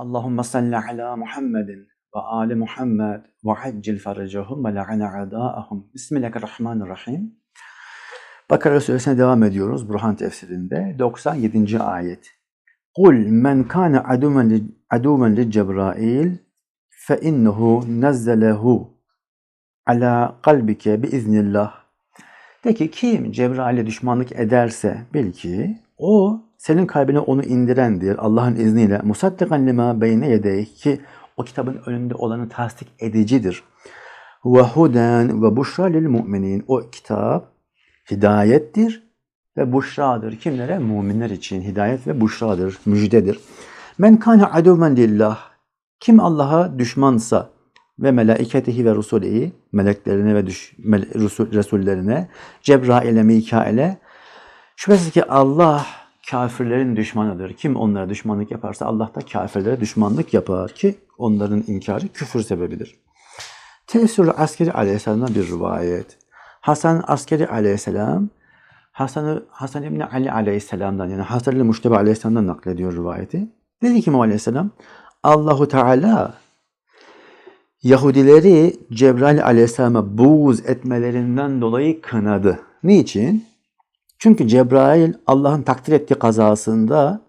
Allahümme salli ala Muhammedin ve ali Muhammed ve haccil faracahum ve la'ana a'da'ahum. Bismillahirrahmanirrahim. Bakara suresine devam ediyoruz Burhan tefsirinde. 97. ayet. Kul men kana adumen li, Cebrail fe innehu nazzalehu ala kalbike bi iznillah. De ki kim Cebrail'e düşmanlık ederse bil ki o senin kalbine onu indirendir Allah'ın izniyle. Musaddikan lima beyne yedeyh ki o kitabın önünde olanı tasdik edicidir. Ve huden ve buşra lil müminin. O kitap hidayettir ve buşradır. Kimlere? Müminler için hidayet ve buşradır, müjdedir. Men kana aduven lillah. Kim Allah'a düşmansa ve melaiketihi ve rusulihi, meleklerine ve düş, mele, rusul, resullerine, Cebrail'e, Mikail'e, şüphesiz ki Allah kafirlerin düşmanıdır. Kim onlara düşmanlık yaparsa Allah da kafirlere düşmanlık yapar ki onların inkarı küfür sebebidir. Tefsir Askeri Aleyhisselam'dan bir rivayet. Hasan Askeri Aleyhisselam Hasan, Hasan İbni Ali Aleyhisselam'dan yani Hasan İbni Muşteba Aleyhisselam'dan naklediyor rivayeti. Dedi ki Aleyhisselam Allahu Teala Yahudileri Cebrail Aleyhisselam'a buğz etmelerinden dolayı kınadı. Niçin? Çünkü Cebrail Allah'ın takdir ettiği kazasında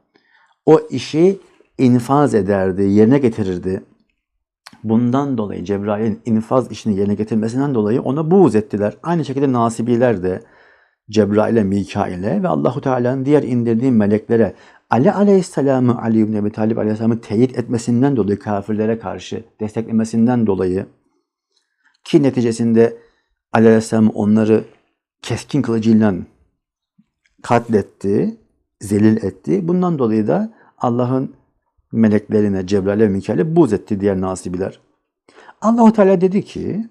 o işi infaz ederdi, yerine getirirdi. Bundan dolayı Cebrail'in infaz işini yerine getirmesinden dolayı ona buğz ettiler. Aynı şekilde nasibiler de Cebrail'e, Mikail'e ve Allahu Teala'nın diğer indirdiği meleklere Ali Aleyhisselam'ı Ali ibn Ebi Talib Aleyhisselam'ı teyit etmesinden dolayı kafirlere karşı desteklemesinden dolayı ki neticesinde Ali Aleyhisselam onları keskin kılıcıyla katletti, zelil etti. Bundan dolayı da Allah'ın meleklerine, Cebrail'e ve Mikail'e buz etti diğer nasibiler. Allahu Teala dedi ki,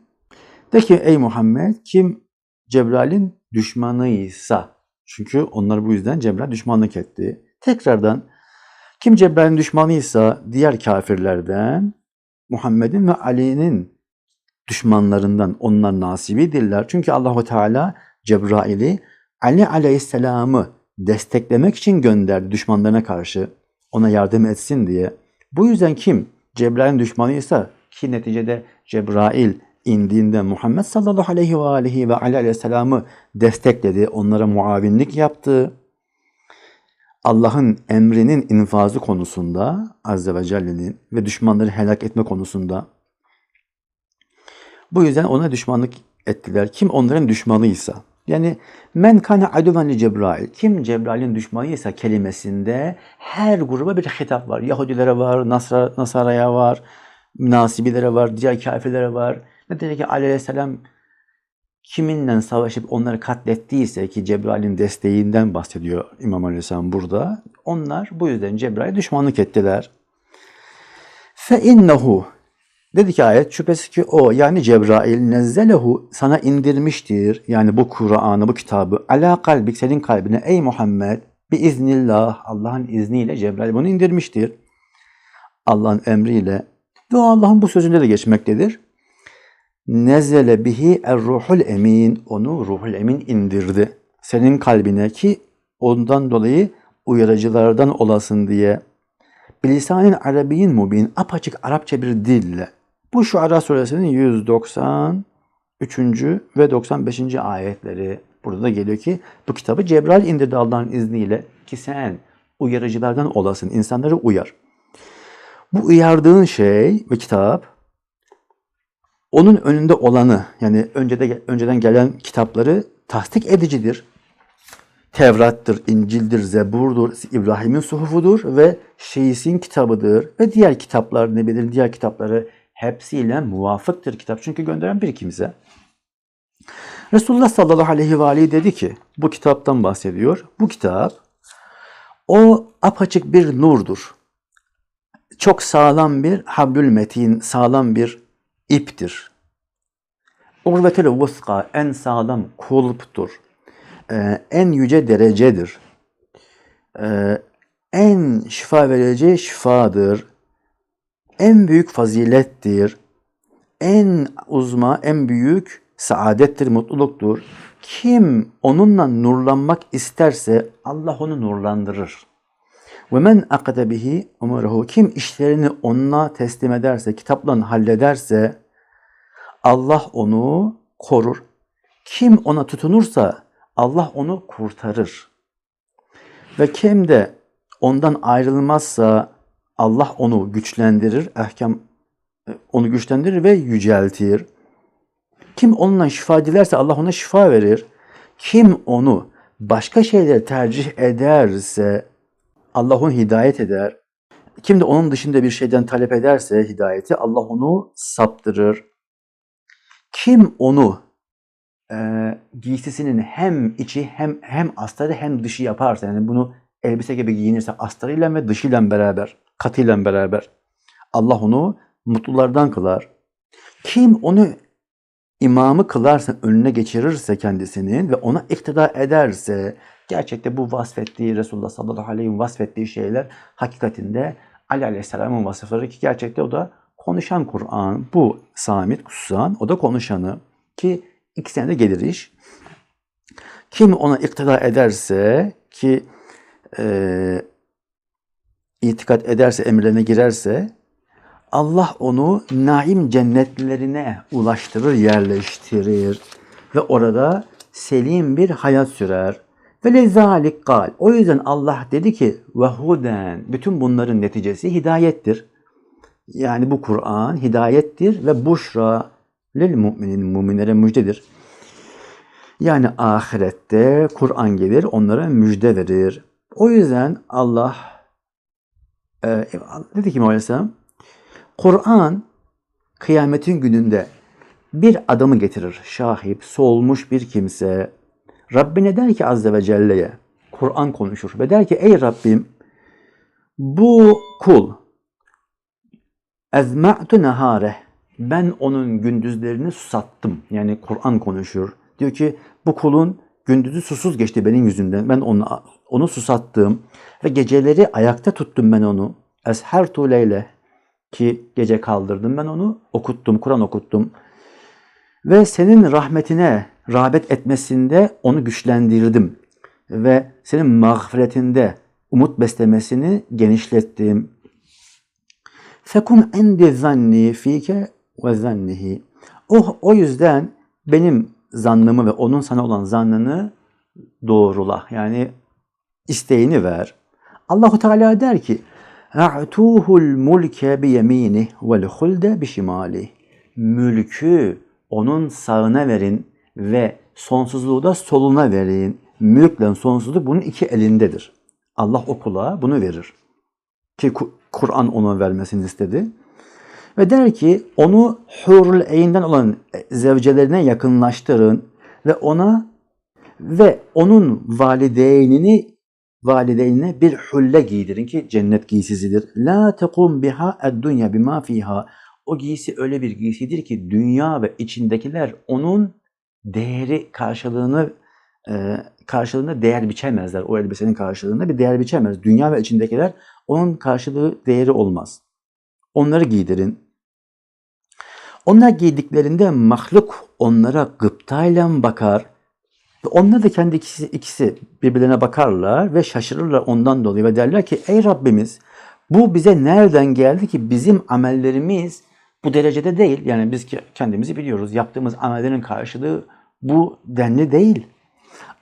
de ki ey Muhammed kim Cebrail'in düşmanıysa, çünkü onlar bu yüzden Cebrail düşmanlık etti. Tekrardan kim Cebrail'in düşmanıysa diğer kafirlerden Muhammed'in ve Ali'nin düşmanlarından onlar nasibidirler. Çünkü Allahu Teala Cebrail'i Ali Aleyhisselam'ı desteklemek için gönderdi düşmanlarına karşı ona yardım etsin diye. Bu yüzden kim Cebrail'in düşmanıysa ki neticede Cebrail indiğinde Muhammed sallallahu aleyhi ve aleyhi ve Ali aleyhisselamı destekledi, onlara muavinlik yaptı. Allah'ın emrinin infazı konusunda Azze ve Celle'nin ve düşmanları helak etme konusunda bu yüzden ona düşmanlık ettiler. Kim onların düşmanıysa. Yani men kana aduven Cebrail. Kim Cebrail'in düşmanıysa kelimesinde her gruba bir hitap var. Yahudilere var, Nasra, Nasara'ya var, Nasibilere var, diğer kafirlere var. Netice ki aleyhisselam kiminle savaşıp onları katlettiyse ki Cebrail'in desteğinden bahsediyor İmam Aleyhisselam burada. Onlar bu yüzden Cebrail'e düşmanlık ettiler. İnnehu Dedi ki ayet şüphesiz ki o yani Cebrail nezzelehu sana indirmiştir. Yani bu Kur'an'ı bu kitabı ala kalbik senin kalbine ey Muhammed bi iznillah Allah'ın izniyle Cebrail bunu indirmiştir. Allah'ın emriyle ve Allah'ın bu sözünde de geçmektedir. Nezele bihi er ruhul emin onu ruhul emin indirdi. Senin kalbine ki ondan dolayı uyarıcılardan olasın diye. Bilisanin Arabiyin mubin apaçık Arapça bir dille. Bu Şuara suresinin 193. ve 95. ayetleri burada da geliyor ki bu kitabı Cebrail indirdi Allah'ın izniyle ki sen uyarıcılardan olasın, insanları uyar. Bu uyardığın şey ve kitap onun önünde olanı yani öncede, önceden gelen kitapları tasdik edicidir. Tevrat'tır, İncil'dir, Zebur'dur, İbrahim'in suhufudur ve Şeys'in kitabıdır ve diğer kitaplar ne bilir diğer kitapları hepsiyle muvafıktır kitap. Çünkü gönderen bir kimse. Resulullah sallallahu aleyhi ve aleyhi dedi ki bu kitaptan bahsediyor. Bu kitap o apaçık bir nurdur. Çok sağlam bir hablül metin, sağlam bir iptir. Urvetel vuska en sağlam kulptur. Ee, en yüce derecedir. Ee, en şifa verici şifadır en büyük fazilettir. En uzma, en büyük saadettir, mutluluktur. Kim onunla nurlanmak isterse Allah onu nurlandırır. Ve men akade bihi umuruhu. Kim işlerini onunla teslim ederse, kitapla hallederse Allah onu korur. Kim ona tutunursa Allah onu kurtarır. Ve kim de ondan ayrılmazsa Allah onu güçlendirir, ahkam e, onu güçlendirir ve yüceltir. Kim onunla şifa dilerse Allah ona şifa verir. Kim onu başka şeyleri tercih ederse Allah onu hidayet eder. Kim de onun dışında bir şeyden talep ederse hidayeti Allah onu saptırır. Kim onu e, giysisinin hem içi hem hem astarı hem dışı yaparsa yani bunu elbise gibi giyinirse astarıyla ve dışıyla beraber, katıyla beraber Allah onu mutlulardan kılar. Kim onu imamı kılarsa, önüne geçirirse kendisini ve ona iktida ederse gerçekte bu vasfettiği Resulullah sallallahu aleyhi ve vasfettiği şeyler hakikatinde Ali aleyhisselamın vasıfları ki gerçekte o da konuşan Kur'an. Bu Samit Kusan o da konuşanı ki ikisine de gelir iş. Kim ona iktida ederse ki e, itikat ederse, emirlerine girerse Allah onu naim cennetlerine ulaştırır, yerleştirir ve orada selim bir hayat sürer. Ve lezalik kal. O yüzden Allah dedi ki ve huden. Bütün bunların neticesi hidayettir. Yani bu Kur'an hidayettir ve buşra lil müminin müminlere müjdedir. Yani ahirette Kur'an gelir onlara müjde verir. O yüzden Allah e, dedi ki Aleyhisselam Kur'an kıyametin gününde bir adamı getirir. Şahip, solmuş bir kimse. Rabbine der ki Azze ve Celle'ye, Kur'an konuşur ve der ki ey Rabbim bu kul ezma'tu nehare ben onun gündüzlerini susattım. Yani Kur'an konuşuyor. Diyor ki bu kulun gündüzü susuz geçti benim yüzümden. Ben onu, onu susattım ve geceleri ayakta tuttum ben onu. Eshertu leyle ki gece kaldırdım ben onu, okuttum, Kur'an okuttum. Ve senin rahmetine rağbet etmesinde onu güçlendirdim. Ve senin mağfiretinde umut beslemesini genişlettim. Fekum endi zanni fike ve zannihi. O, o yüzden benim zannımı ve onun sana olan zannını doğrula. Yani isteğini ver. Allahu Teala der ki: "A'tuhul mulke bi yemini vel hulde bi şimali." Mülkü onun sağına verin ve sonsuzluğu da soluna verin. Mülkle sonsuzluk bunun iki elindedir. Allah o kula bunu verir. Ki Kur'an onu vermesini istedi. Ve der ki onu hurul eyinden olan zevcelerine yakınlaştırın ve ona ve onun valideynini valideynine bir hülle giydirin ki cennet giysisidir. La tekum biha ed-dunya bima fiha. O giysi öyle bir giysidir ki dünya ve içindekiler onun değeri karşılığını e, karşılığında değer biçemezler. O elbisenin karşılığında bir değer biçemez. Dünya ve içindekiler onun karşılığı değeri olmaz. Onları giydirin. Onlar giydiklerinde mahluk onlara gıptayla bakar. Ve onlar da kendi ikisi, ikisi birbirlerine bakarlar ve şaşırırlar ondan dolayı ve derler ki ey Rabbimiz bu bize nereden geldi ki bizim amellerimiz bu derecede değil. Yani biz kendimizi biliyoruz. Yaptığımız amellerin karşılığı bu denli değil.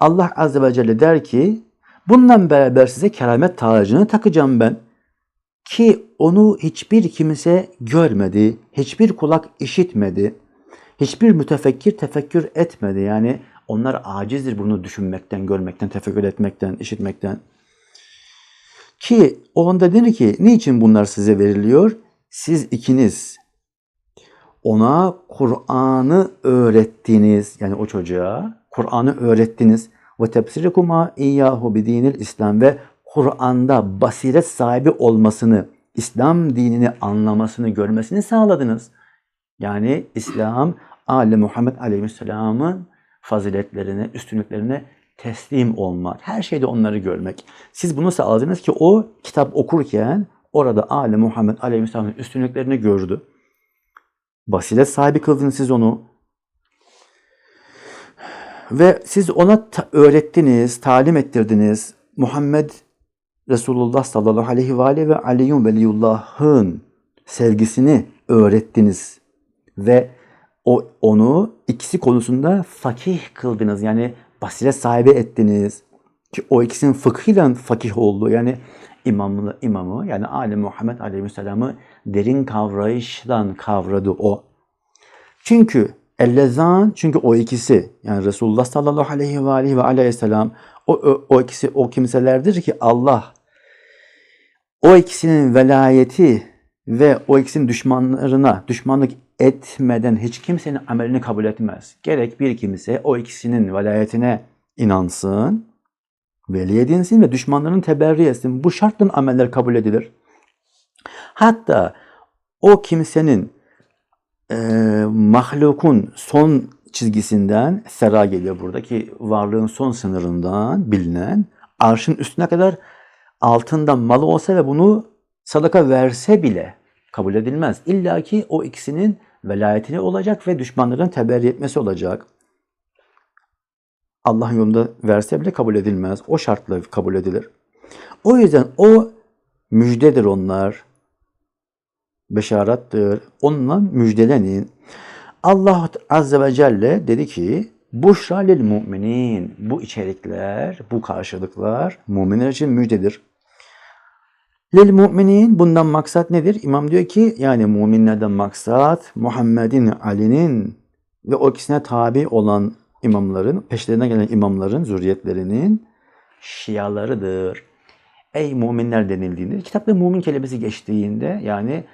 Allah Azze ve Celle der ki bundan beraber size keramet tacını takacağım ben. Ki onu hiçbir kimse görmedi, hiçbir kulak işitmedi, hiçbir mütefekkir tefekkür etmedi. Yani onlar acizdir bunu düşünmekten, görmekten, tefekkür etmekten, işitmekten. Ki o anda dedi ki niçin bunlar size veriliyor? Siz ikiniz ona Kur'an'ı öğrettiniz. Yani o çocuğa Kur'an'ı öğrettiniz. Ve tebsirikuma iyyahu bidinil İslam ve Kur'an'da basiret sahibi olmasını, İslam dinini anlamasını, görmesini sağladınız. Yani İslam, Ali Muhammed Aleyhisselam'ın faziletlerine, üstünlüklerine teslim olmak. Her şeyde onları görmek. Siz bunu sağladınız ki o kitap okurken orada Ali Muhammed Aleyhisselam'ın üstünlüklerini gördü. Basiret sahibi kıldınız siz onu. Ve siz ona ta- öğrettiniz, talim ettirdiniz. Muhammed Resulullah sallallahu aleyhi ve aleyhi ve Aliyyun veliyullah'ın sevgisini öğrettiniz ve o onu ikisi konusunda fakih kıldınız. Yani basiret sahibi ettiniz. Ki o ikisinin fıkhıyla fakih oldu. Yani imamı, imamı yani Ali Muhammed Aleyhisselam'ı derin kavrayıştan kavradı o. Çünkü ellezan çünkü o ikisi yani Resulullah sallallahu aleyhi ve aleyhi ve aleyhisselam o, o, o ikisi o kimselerdir ki Allah o ikisinin velayeti ve o ikisinin düşmanlarına düşmanlık etmeden hiç kimsenin amelini kabul etmez. Gerek bir kimse o ikisinin velayetine inansın, veli edinsin ve düşmanlarını teberri etsin. Bu şartla ameller kabul edilir. Hatta o kimsenin e, mahlukun son çizgisinden sera geliyor buradaki varlığın son sınırından bilinen arşın üstüne kadar altından malı olsa ve bunu sadaka verse bile kabul edilmez. İlla ki o ikisinin velayetini olacak ve düşmanların teberri etmesi olacak. Allah yolunda verse bile kabul edilmez. O şartla kabul edilir. O yüzden o müjdedir onlar. Beşarattır. Onunla müjdelenin. Allah Azze ve Celle dedi ki Buşra lil müminin. Bu içerikler, bu karşılıklar müminler için müjdedir. Lil müminin bundan maksat nedir? İmam diyor ki yani müminlerden maksat Muhammed'in, Ali'nin ve o ikisine tabi olan imamların, peşlerine gelen imamların, zürriyetlerinin şialarıdır. Ey müminler denildiğinde, kitapta mümin kelimesi geçtiğinde yani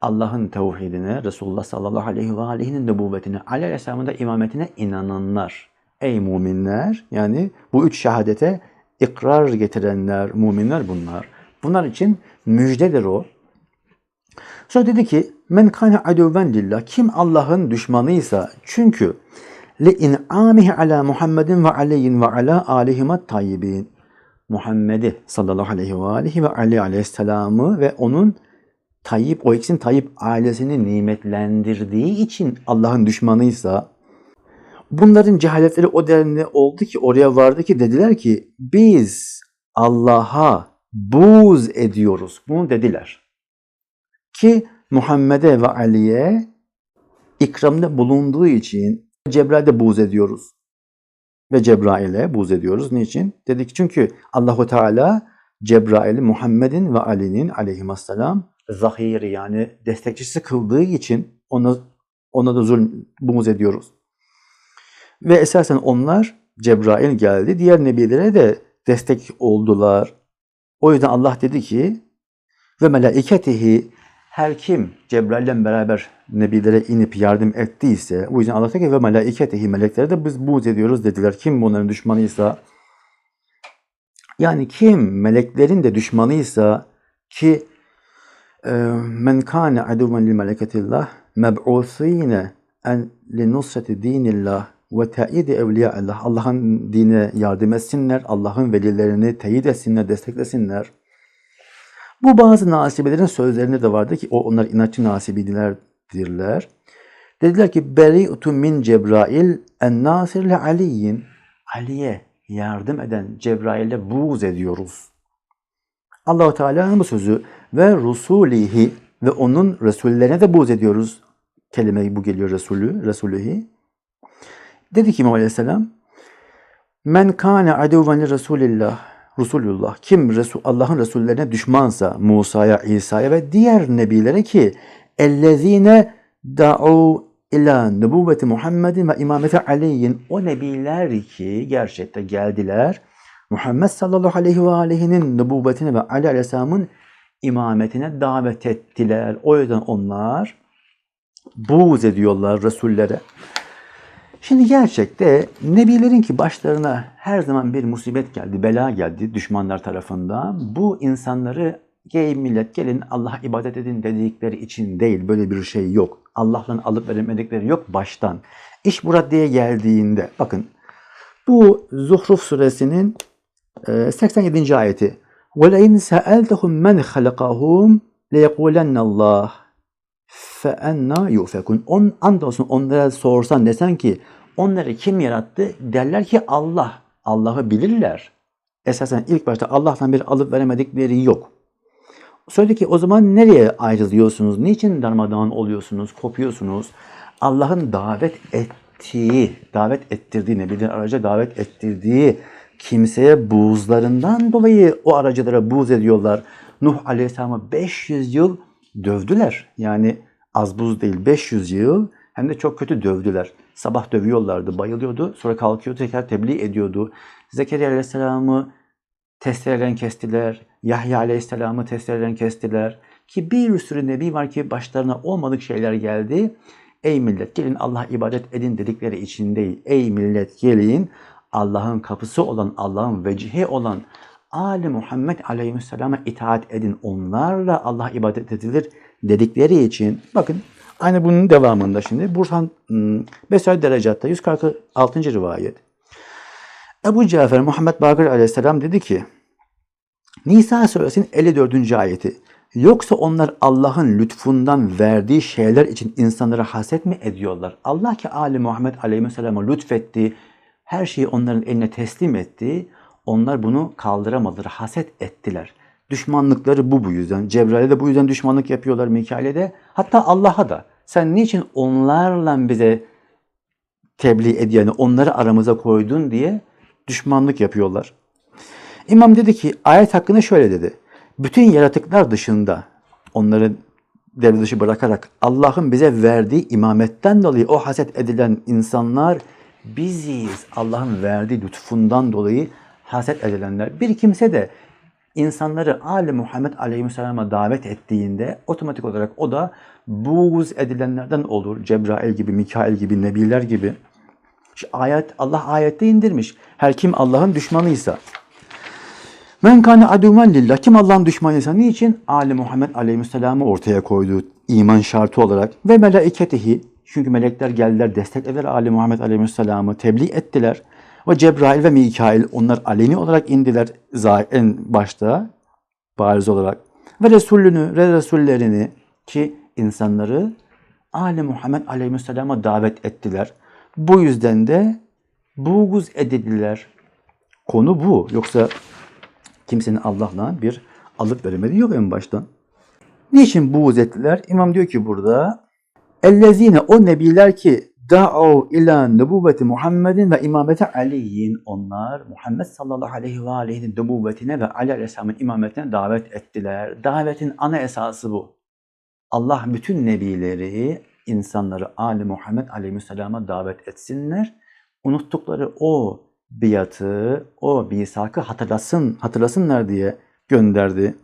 Allah'ın tevhidine, Resulullah sallallahu aleyhi ve aleyhinin nübüvvetine, aleyhisselamın da imametine inananlar. Ey müminler, yani bu üç şehadete ikrar getirenler, müminler bunlar. Bunlar için müjdedir o. Sonra dedi ki, men kâne aduven lillah, kim Allah'ın düşmanıysa, çünkü li in'amihi ala Muhammedin ve aleyhin ve ala alihimet tayyibin. Muhammed'i sallallahu aleyhi ve aleyhi ve Ali aleyhisselamı ve onun Tayyip, o ikisinin Tayyip ailesini nimetlendirdiği için Allah'ın düşmanıysa bunların cehaletleri o denli oldu ki oraya vardı ki dediler ki biz Allah'a buz ediyoruz. Bunu dediler. Ki Muhammed'e ve Ali'ye ikramda bulunduğu için Cebrail'de buz ediyoruz. Ve Cebrail'e buz ediyoruz. Niçin? Dedik çünkü Allahu Teala Cebrail'i Muhammed'in ve Ali'nin aleyhisselam zahiri yani destekçisi kıldığı için ona ona da zulm buz ediyoruz. Ve esasen onlar Cebrail geldi. Diğer nebilere de destek oldular. O yüzden Allah dedi ki ve melaiketihi her kim Cebrail'le beraber nebilere inip yardım ettiyse o yüzden Allah dedi ki ve melaiketihi meleklere de biz buğz ediyoruz dediler. Kim bunların düşmanıysa yani kim meleklerin de düşmanıysa ki men kâne aduven li meleketillah meb'ûsîne en li nusreti dinillah ve te'idi evliya'illah. Allah'ın dine yardım etsinler, Allah'ın velilerini teyit etsinler, desteklesinler. Bu bazı nasibelerin sözlerinde de vardı ki o onlar inatçı nasibidilerdirler. Dediler ki beri'tu min Cebrail en nasir le aliyin. Ali'ye yardım eden Cebrail'e buğz ediyoruz. Allahu Teala'nın bu sözü ve rusulihi ve onun resullerine de buğz ediyoruz. Kelime bu geliyor Resulü, Resulühi. Dedi ki İmam Aleyhisselam Men kâne aduven li Resulillah Resulullah kim Resul, Allah'ın Resullerine düşmansa Musa'ya, İsa'ya ve diğer nebilere ki ellezine da'u ila nübüvveti Muhammedin ve imameti Ali'yin o nebiler ki gerçekte geldiler Muhammed sallallahu aleyhi ve aleyhinin nübüvvetine ve Ali aleyhisselamın imametine davet ettiler. O yüzden onlar buğz ediyorlar Resullere. Şimdi gerçekte Nebilerin ki başlarına her zaman bir musibet geldi, bela geldi düşmanlar tarafından. Bu insanları Gey millet gelin Allah'a ibadet edin dedikleri için değil. Böyle bir şey yok. Allah'tan alıp veremedikleri yok baştan. İş bu raddeye geldiğinde bakın bu Zuhruf suresinin 87. ayeti. وَلَاِنْ سَأَلْتَهُمْ مَنْ خَلَقَهُمْ لَيَقُولَنَّ اللّٰهِ فَاَنَّا يُؤْفَكُونَ On, andolsun onlara sorsan desen ki onları kim yarattı? Derler ki Allah. Allah'ı bilirler. esasen ilk başta Allah'tan bir alıp veremedikleri yok. Söyledi ki o zaman nereye ayrılıyorsunuz? Niçin darmadağın oluyorsunuz, kopuyorsunuz? Allah'ın davet ettiği, davet ettirdiği, Nebiler araca davet ettirdiği kimseye buğzlarından dolayı o aracılara buğz ediyorlar. Nuh Aleyhisselam'ı 500 yıl dövdüler. Yani az buz değil 500 yıl hem de çok kötü dövdüler. Sabah dövüyorlardı, bayılıyordu. Sonra kalkıyordu, tekrar tebliğ ediyordu. Zekeriya Aleyhisselam'ı testerelerden kestiler. Yahya Aleyhisselam'ı testerelerden kestiler. Ki bir sürü nebi var ki başlarına olmadık şeyler geldi. Ey millet gelin Allah ibadet edin dedikleri için değil. Ey millet gelin Allah'ın kapısı olan, Allah'ın vecihi olan Ali Muhammed Aleyhisselam'a itaat edin. Onlarla Allah ibadet edilir dedikleri için bakın aynı bunun devamında şimdi Burhan hmm, Besel Derecatta 146. rivayet. Ebu Cafer Muhammed Bakır Aleyhisselam dedi ki Nisa suresinin 54. ayeti Yoksa onlar Allah'ın lütfundan verdiği şeyler için insanlara haset mi ediyorlar? Allah ki Ali Muhammed Aleyhisselam'a lütfetti, her şeyi onların eline teslim etti. Onlar bunu kaldıramadılar, haset ettiler. Düşmanlıkları bu bu yüzden. Cebrail'e de bu yüzden düşmanlık yapıyorlar Mikail'e de. Hatta Allah'a da. Sen niçin onlarla bize tebliğ ediyor, yani onları aramıza koydun diye düşmanlık yapıyorlar. İmam dedi ki ayet hakkında şöyle dedi. Bütün yaratıklar dışında onları devre dışı bırakarak Allah'ın bize verdiği imametten dolayı o haset edilen insanlar biziz. Allah'ın verdiği lütfundan dolayı haset edilenler. Bir kimse de insanları Ali Muhammed Aleyhisselam'a davet ettiğinde otomatik olarak o da buğz edilenlerden olur. Cebrail gibi, Mikail gibi, Nebiler gibi. İşte ayet, Allah ayette indirmiş. Her kim Allah'ın düşmanıysa. Men kâne aduven lillah. Kim Allah'ın düşmanıysa niçin? Ali Muhammed Aleyhisselam'ı ortaya koydu iman şartı olarak. Ve melaiketihi. Çünkü melekler geldiler, desteklediler Ali Muhammed Aleyhisselam'ı, tebliğ ettiler. Ve Cebrail ve Mikail onlar aleni olarak indiler en başta bariz olarak. Ve Resulünü ve Resullerini ki insanları Ali Muhammed Aleyhisselam'a davet ettiler. Bu yüzden de buğuz edildiler. Konu bu. Yoksa kimsenin Allah'la bir alıp veremediği yok en baştan. Niçin buğuz ettiler? İmam diyor ki burada Ellezine o nebiler ki da'u ila nübüvveti Muhammedin ve imameti Ali'yin. Onlar Muhammed sallallahu aleyhi ve aleyhinin nübüvvetine ve Ali aleyhisselamın imametine davet ettiler. Davetin ana esası bu. Allah bütün nebileri, insanları Ali Muhammed aleyhisselama davet etsinler. Unuttukları o biatı, o bisakı hatırlasın, hatırlasınlar diye gönderdi.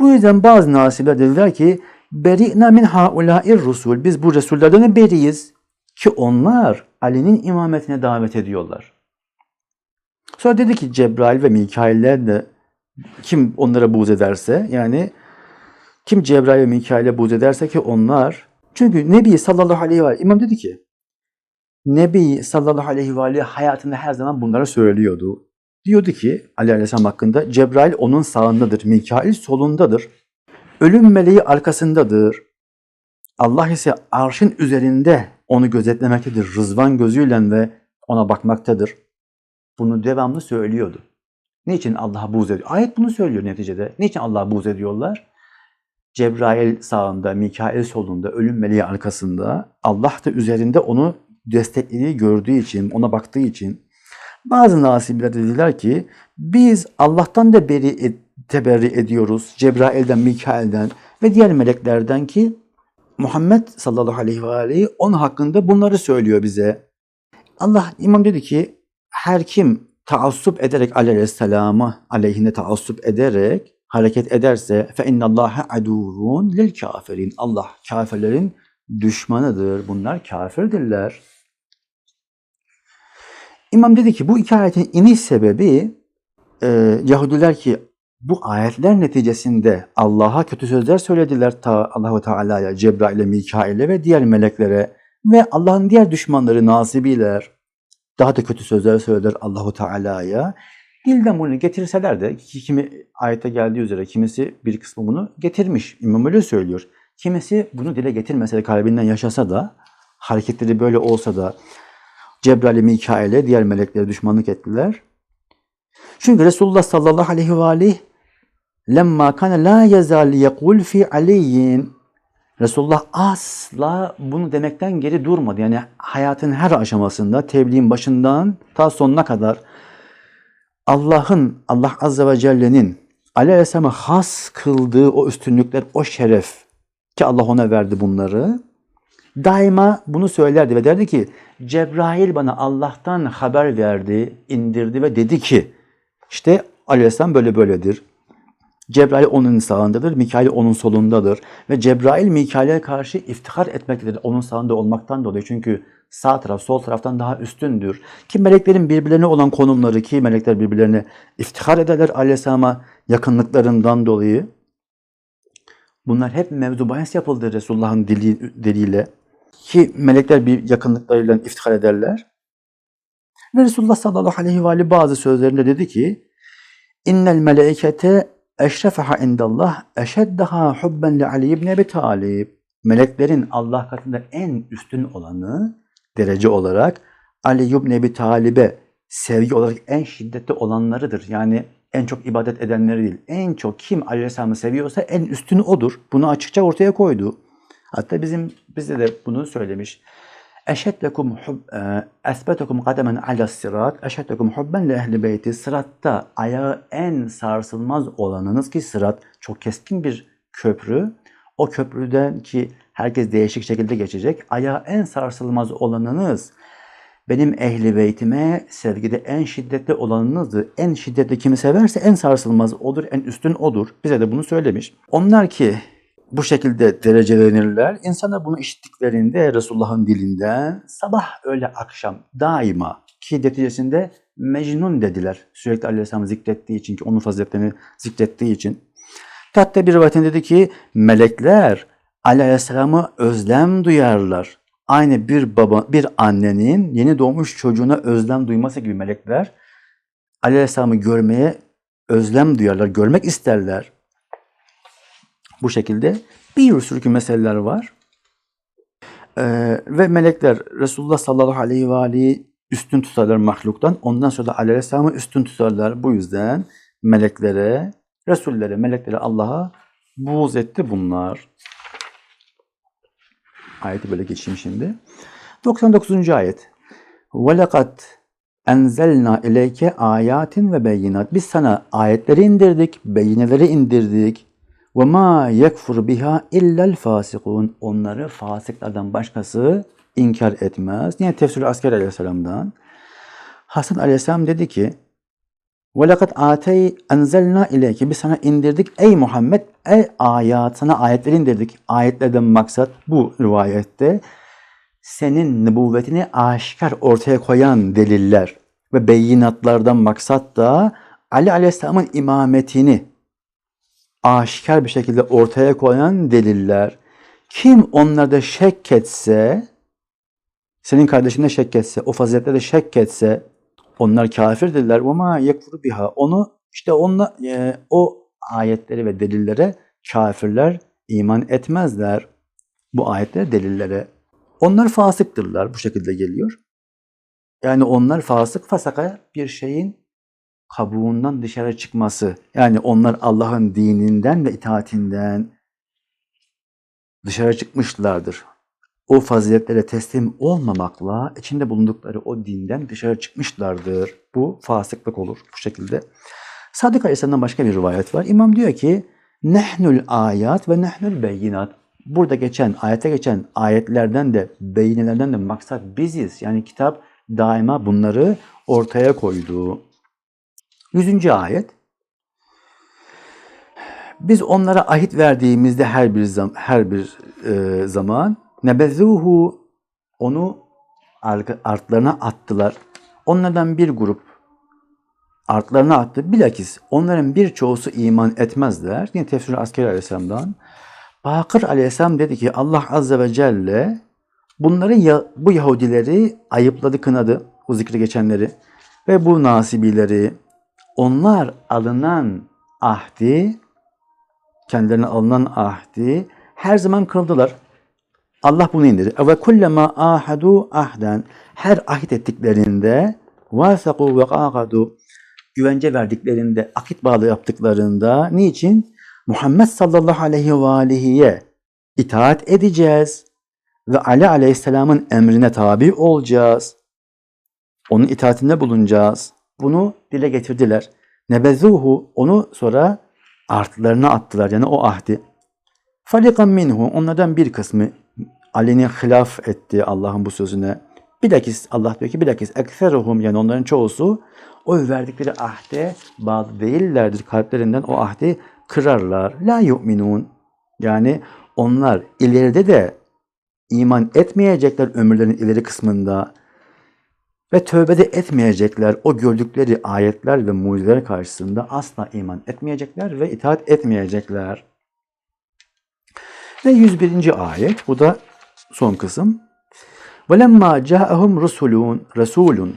Bu yüzden bazı nasipler dediler ki Beri'na min haulâir rusul. Biz bu Resullerden beriyiz. Ki onlar Ali'nin imametine davet ediyorlar. Sonra dedi ki Cebrail ve Mikailler de kim onlara buğz ederse yani kim Cebrail ve Mikail'e buğz ederse ki onlar çünkü Nebi sallallahu aleyhi ve sellem imam dedi ki Nebi sallallahu aleyhi ve sellem hayatında her zaman bunları söylüyordu. Diyordu ki Ali aleyhisselam hakkında Cebrail onun sağındadır, Mikail solundadır. Ölüm meleği arkasındadır. Allah ise arşın üzerinde onu gözetlemektedir. Rızvan gözüyle ve ona bakmaktadır. Bunu devamlı söylüyordu. Niçin Allah'a buğz ediyor? Ayet bunu söylüyor neticede. Niçin Allah'a buğz ediyorlar? Cebrail sağında, Mikail solunda, ölüm meleği arkasında, Allah da üzerinde onu desteklediği gördüğü için, ona baktığı için bazı nasipler dediler ki biz Allah'tan da beri teberri ediyoruz. Cebrail'den, Mikail'den ve diğer meleklerden ki Muhammed sallallahu aleyhi ve aleyhi onun hakkında bunları söylüyor bize. Allah imam dedi ki her kim taassup ederek aleyhisselamı aleyhine taassup ederek hareket ederse fe innallaha aduvun lil kafirin. Allah kafirlerin düşmanıdır. Bunlar kafirdirler. İmam dedi ki bu iki ayetin iniş sebebi e, Yahudiler ki bu ayetler neticesinde Allah'a kötü sözler söylediler ta Allahu Teala'ya, Cebrail'e, Mikail'e ve diğer meleklere ve Allah'ın diğer düşmanları nasibiler daha da kötü sözler söylediler Allahu Teala'ya. Dilden bunu getirseler de kimi ayette geldiği üzere kimisi bir kısmı bunu getirmiş. İmam öyle söylüyor. Kimisi bunu dile getirmese de kalbinden yaşasa da hareketleri böyle olsa da Cebrail'e, Mikail'e, diğer meleklere düşmanlık ettiler. Çünkü Resulullah sallallahu aleyhi ve aleyh lemma kana la yazal yekul fi aliyin Resulullah asla bunu demekten geri durmadı. Yani hayatın her aşamasında tebliğin başından ta sonuna kadar Allah'ın, Allah Azze ve Celle'nin Aleyhisselam'a has kıldığı o üstünlükler, o şeref ki Allah ona verdi bunları. Daima bunu söylerdi ve derdi ki Cebrail bana Allah'tan haber verdi, indirdi ve dedi ki işte Aleyhisselam böyle böyledir. Cebrail onun sağındadır, Mikail onun solundadır. Ve Cebrail Mikail'e karşı iftihar etmektedir onun sağında olmaktan dolayı. Çünkü sağ taraf sol taraftan daha üstündür. Ki meleklerin birbirlerine olan konumları ki melekler birbirlerine iftihar ederler Aleyhisselam'a yakınlıklarından dolayı. Bunlar hep mevzu bahis yapıldı Resulullah'ın dili, diliyle. Ki melekler bir yakınlıklarıyla iftihar ederler. Ve Resulullah sallallahu aleyhi ve bazı sözlerinde dedi ki İnnel meleikete eşrefeha indallah eşeddeha hubben li Ali ibn Ebi Talib. Meleklerin Allah katında en üstün olanı derece olarak Ali ibn Ebi Talib'e sevgi olarak en şiddetli olanlarıdır. Yani en çok ibadet edenleri değil. En çok kim Aleyhisselam'ı seviyorsa en üstünü odur. Bunu açıkça ortaya koydu. Hatta bizim bizde de bunu söylemiş. Eşedlekum hub e, esbetekum kademen ala sırat eşedlekum hubben li ehli beyti sıratta ayağı en sarsılmaz olanınız ki sırat çok keskin bir köprü. O köprüden ki herkes değişik şekilde geçecek. Ayağı en sarsılmaz olanınız benim ehli beytime sevgide en şiddetli olanınızdır. En şiddetli kimi severse en sarsılmaz odur, en üstün odur. Bize de bunu söylemiş. Onlar ki bu şekilde derecelenirler. İnsanlar bunu işittiklerinde Resulullah'ın dilinden sabah öğle akşam daima ki neticesinde Mecnun dediler. Sürekli Aleyhisselam'ı zikrettiği için ki onun faziletlerini zikrettiği için. Hatta bir rivayetinde dedi ki melekler Aleyhisselam'ı özlem duyarlar. Aynı bir baba, bir annenin yeni doğmuş çocuğuna özlem duyması gibi melekler Aleyhisselam'ı görmeye özlem duyarlar, görmek isterler. Bu şekilde bir sürü meseleler var. Ee, ve melekler Resulullah sallallahu aleyhi ve aleyhi üstün tutarlar mahluktan. Ondan sonra da aleyhisselamı üstün tutarlar. Bu yüzden meleklere, Resullere, meleklere Allah'a buğz etti bunlar. Ayeti böyle geçeyim şimdi. 99. ayet. وَلَقَدْ enzelna ileyke ayatin ve beyinat. Biz sana ayetleri indirdik, beyineleri indirdik. Ve ma yekfur biha illel fasikun. Onları fasıklardan başkası inkar etmez. Yine tefsir asker aleyhisselamdan. Hasan aleyhisselam dedi ki lekad atey enzelna ileyke biz sana indirdik ey Muhammed ey ayat sana ayetleri indirdik. Ayetlerden maksat bu rivayette senin nübüvvetini aşikar ortaya koyan deliller ve beyinatlardan maksat da Ali Aleyhisselam'ın imametini aşikar bir şekilde ortaya koyan deliller. Kim onlarda şek etse, senin kardeşinde şek etse, o faziletlerde şek etse, onlar kafirdirler. Ama yekfuru biha. Onu işte onunla, e, o ayetleri ve delillere kafirler iman etmezler. Bu ayetler delillere. Onlar fasıktırlar. Bu şekilde geliyor. Yani onlar fasık fasaka bir şeyin kabuğundan dışarı çıkması. Yani onlar Allah'ın dininden ve itaatinden dışarı çıkmışlardır. O faziletlere teslim olmamakla içinde bulundukları o dinden dışarı çıkmışlardır. Bu fasıklık olur bu şekilde. Sadık Aleyhisselam'dan başka bir rivayet var. İmam diyor ki nehnül ayat ve nehnül beyinat. Burada geçen, ayete geçen ayetlerden de, beyinelerden de maksat biziz. Yani kitap daima bunları ortaya koydu. Yüzüncü ayet. Biz onlara ahit verdiğimizde her bir zam her bir e, zaman nebezuhu onu artlarına attılar. Onlardan bir grup artlarına attı. Bilakis onların birçoğusu iman etmezler. Yine tefsir asker aleyhisselamdan. Bakır aleyhisselam dedi ki Allah azze ve celle bunları bu Yahudileri ayıpladı, kınadı. Bu zikri geçenleri ve bu nasibileri onlar alınan ahdi, kendilerine alınan ahdi her zaman kıldılar. Allah bunu indirir. Ve kullema ahadu ahden her ahit ettiklerinde vasaku ve qaqadu güvence verdiklerinde, akit bağlı yaptıklarında niçin? Muhammed sallallahu aleyhi ve aleyhiye itaat edeceğiz ve Ali aleyhisselamın emrine tabi olacağız. Onun itaatinde bulunacağız. Bunu dile getirdiler. Nebezuhu onu sonra artlarına attılar yani o ahdi. Falikan minhu onlardan bir kısmı Ali'nin hilaf etti Allah'ın bu sözüne. Bilakis Allah diyor ki bilakis ekseruhum yani onların çoğusu o verdikleri ahde bağlı değillerdir. Kalplerinden o ahdi kırarlar. La yu'minun. Yani onlar ileride de iman etmeyecekler ömürlerinin ileri kısmında ve tövbede etmeyecekler. O gördükleri ayetler ve mucizeler karşısında asla iman etmeyecekler ve itaat etmeyecekler. Ve 101. ayet bu da son kısım. وَلَمَّا جَاءَهُمْ رُسُلٌ رَسُولٌ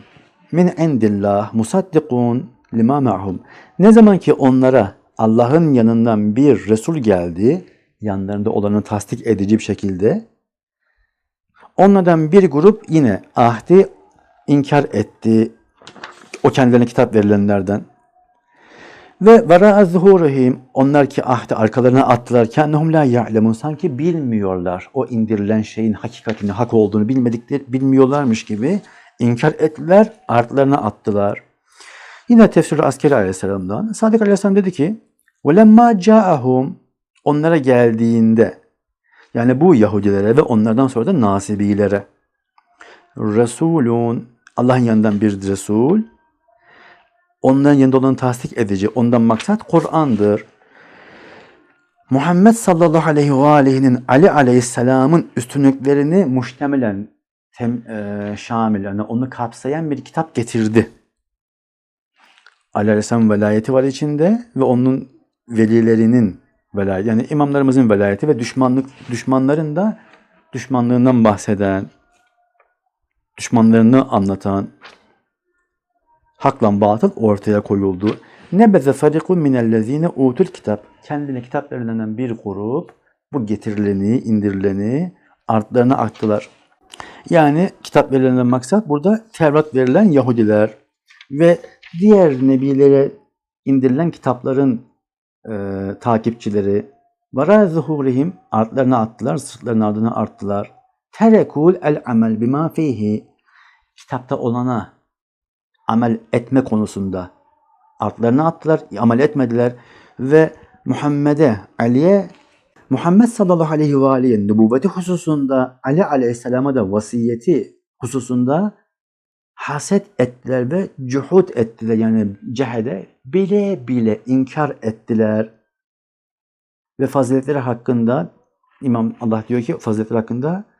min indillah musaddikun lima ma'hum. Ne zaman ki onlara Allah'ın yanından bir Resul geldi, yanlarında olanı tasdik edici bir şekilde, onlardan bir grup yine ahdi inkar etti. O kendilerine kitap verilenlerden. Ve vara zuhurihim onlar ki ahdi arkalarına attılar. Kennehum la ya'lemun sanki bilmiyorlar. O indirilen şeyin hakikatini, hak olduğunu bilmedikleri bilmiyorlarmış gibi inkar ettiler, artlarına attılar. Yine tefsir Askeri Aleyhisselam'dan Sadık Aleyhisselam dedi ki وَلَمَّا جَاءَهُمْ onlara geldiğinde yani bu Yahudilere ve onlardan sonra da Nasibilere Resulun Allah'ın yanından bir Resul onların yanında olanı tasdik edici. Ondan maksat Kur'an'dır. Muhammed sallallahu aleyhi ve aleyhinin Ali aleyhisselamın üstünlüklerini muhtemelen tem, e, şamil yani onu kapsayan bir kitap getirdi. Ali aleyhisselam velayeti var içinde ve onun velilerinin velayeti yani imamlarımızın velayeti ve düşmanlık düşmanların da düşmanlığından bahseden düşmanlarını anlatan hakla batıl ortaya koyuldu. Nebeze farikun minellezine utul kitap. Kendine kitap verilen bir grup bu getirileni, indirileni artlarına aktılar. Yani kitap verilenden maksat burada Tevrat verilen Yahudiler ve diğer nebilere indirilen kitapların e, takipçileri vara zuhurihim artlarına attılar, sırtlarının ardına arttılar. Terekul el amel bima fihi kitapta olana amel etme konusunda artlarına attılar, amel etmediler ve Muhammed'e, Ali'ye Muhammed sallallahu aleyhi ve aleyhi nübüvveti hususunda Ali aleyhisselama da vasiyeti hususunda haset ettiler ve cuhud ettiler yani cehede bile bile inkar ettiler. Ve faziletleri hakkında İmam Allah diyor ki faziletleri hakkında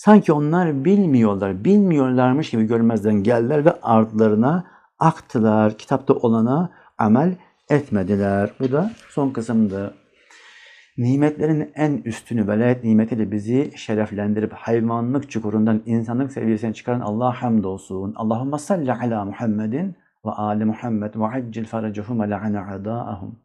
sanki onlar bilmiyorlar, bilmiyorlarmış gibi görmezden geldiler ve ardlarına aktılar. Kitapta olana amel etmediler. Bu da son kısımdı. Nimetlerin en üstünü velayet nimetiyle bizi şereflendirip hayvanlık çukurundan insanlık seviyesine çıkaran Allah'a hamdolsun. Allahümme salli ala Muhammedin ve ali Muhammed ve accil faracahum ala ana adaahum.